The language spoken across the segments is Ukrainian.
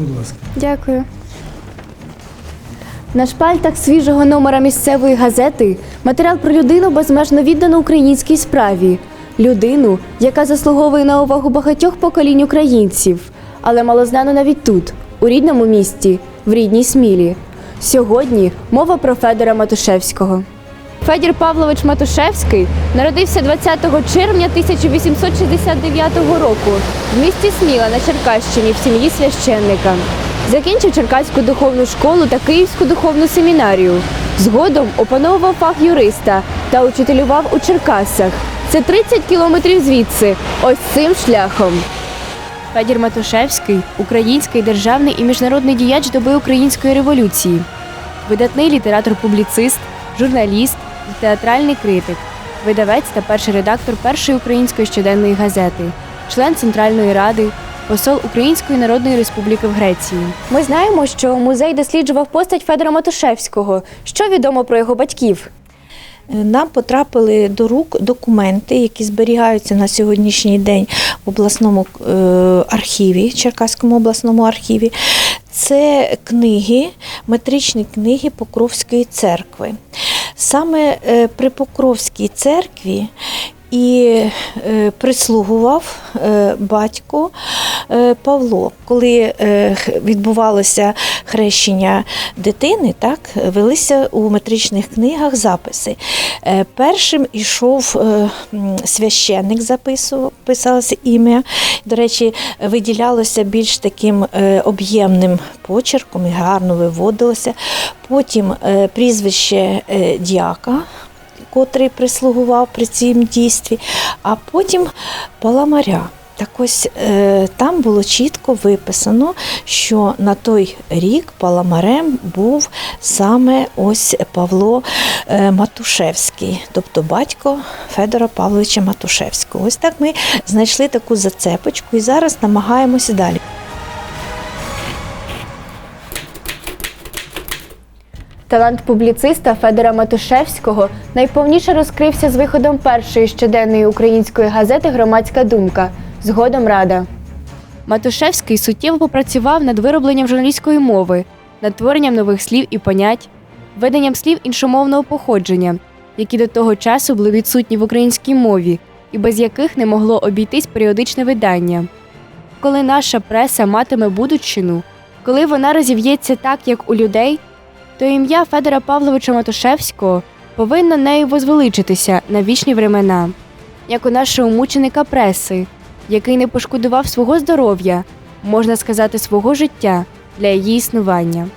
Будь ласка. Дякую. На шпальтах свіжого номера місцевої газети матеріал про людину безмежно віддану українській справі. Людину, яка заслуговує на увагу багатьох поколінь українців, але малознану навіть тут, у рідному місті, в рідній Смілі. Сьогодні мова про Федора Матушевського. Федір Павлович Матушевський народився 20 червня 1869 року в місті Сміла на Черкащині в сім'ї священника. Закінчив Черкаську духовну школу та Київську духовну семінарію. Згодом опановував фах юриста та учителював у Черкасах. Це 30 кілометрів звідси, ось цим шляхом. Федір Матушевський український державний і міжнародний діяч доби української революції видатний літератор-публіцист, журналіст, театральний критик, видавець та перший редактор першої української щоденної газети, член Центральної ради, посол Української Народної Республіки в Греції. Ми знаємо, що музей досліджував постать Федора Матушевського. Що відомо про його батьків? Нам потрапили до рук документи, які зберігаються на сьогоднішній день в обласному е, архіві, Черкаському обласному архіві. Це книги, метричні книги Покровської церкви. Саме е, при Покровській церкві і е, прислугував е, батько е, Павло. Коли відбувалося хрещення дитини, так, велися у метричних книгах записи. Першим ішов священник, записував, писалося ім'я. До речі, виділялося більш таким об'ємним почерком і гарно виводилося. Потім прізвище дяка котрий прислугував при цім дійстві, а потім паламаря. Так ось е, там було чітко виписано, що на той рік паламарем був саме ось Павло е, Матушевський, тобто батько Федора Павловича Матушевського. Ось так ми знайшли таку зацепочку і зараз намагаємося далі. Талант публіциста Федора Матушевського найповніше розкрився з виходом першої щоденної української газети Громадська думка. Згодом Рада. Матушевський суттєво попрацював над виробленням журналістської мови, над творенням нових слів і понять, веденням слів іншомовного походження, які до того часу були відсутні в українській мові і без яких не могло обійтись періодичне видання. Коли наша преса матиме будучину, коли вона розів'ється так, як у людей, то ім'я Федора Павловича Матушевського повинно нею возвеличитися на вічні времена, як у нашого мученика преси, який не пошкодував свого здоров'я, можна сказати, свого життя для її існування.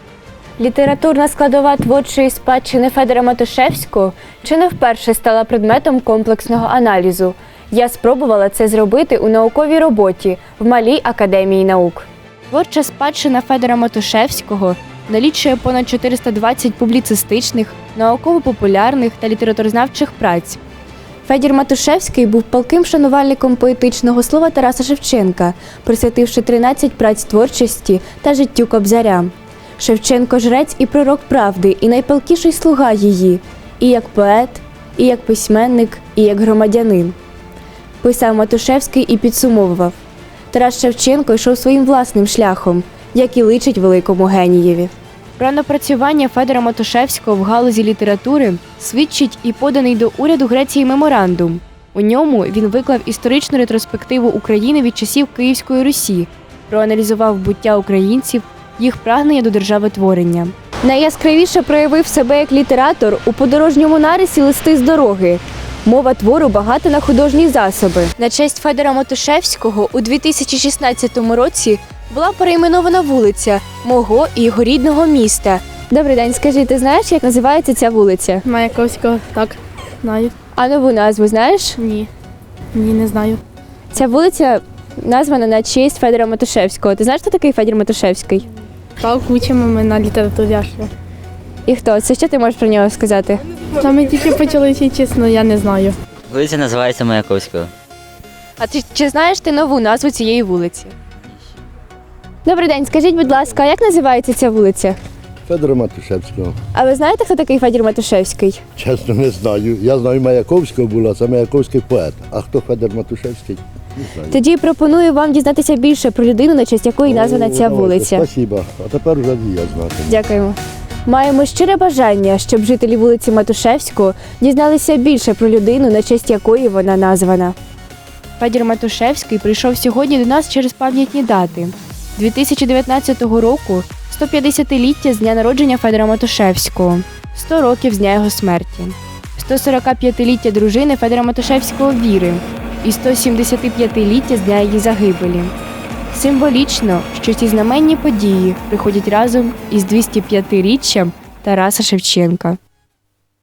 Літературна складова творчої спадщини Федора Матушевського чи не вперше стала предметом комплексного аналізу. Я спробувала це зробити у науковій роботі в Малій академії наук. Творча спадщина Федора Матушевського налічує понад 420 публіцистичних, науково-популярних та літературознавчих праць. Федір Матушевський був палким шанувальником поетичного слова Тараса Шевченка, присвятивши 13 праць творчості та життю Кобзаря. Шевченко жрець і пророк правди, і найпалкіший слуга її, і як поет, і як письменник, і як громадянин. Писав Матушевський і підсумовував. Тарас Шевченко йшов своїм власним шляхом, як і личить великому генієві. Про напрацювання Федора Матушевського в галузі літератури свідчить і поданий до уряду Греції меморандум. У ньому він виклав історичну ретроспективу України від часів Київської Русі, проаналізував буття українців, їх прагнення до державотворення. Найяскравіше проявив себе як літератор у подорожньому нарисі листи з дороги. Мова твору багата на художні засоби. На честь Федора Матушевського у 2016 році була перейменована вулиця мого і його рідного міста. Добрий день, скажи, ти знаєш, як називається ця вулиця? Маяковського, так, знаю. А нову назву знаєш? Ні. Ні, не знаю. Ця вулиця названа на честь Федора Матушевського. Ти знаєш, хто такий Федір Матушевський? Так, учимо ми на літературі. І хто? Це що ти можеш про нього сказати? Та ми тільки почали вчити, чесно, я не знаю. Вулиця називається Маяковського. А ти чи знаєш ти нову назву цієї вулиці? Добрий день, скажіть, будь ласка, як називається ця вулиця? Федора Матушевського. А ви знаєте, хто такий Федір Матушевський? Чесно, не знаю. Я знаю Маяковського була, це Маяковський поет. А хто Федор Матушевський? Тоді пропоную вам дізнатися більше про людину, на честь якої названа ця вулиця. Спасибо. А тепер вже я знати. Дякуємо. Маємо щире бажання, щоб жителі вулиці Матушевського дізналися більше про людину, на честь якої вона названа. Федір Матушевський прийшов сьогодні до нас через пам'ятні дати. 2019 року 150-ліття з дня народження Федора Матушевського, 100 років з дня його смерті, 145-ліття дружини Федора Матушевського Віри і 175-ліття з дня її загибелі. Символічно, що ці знаменні події приходять разом із 205-річчям Тараса Шевченка.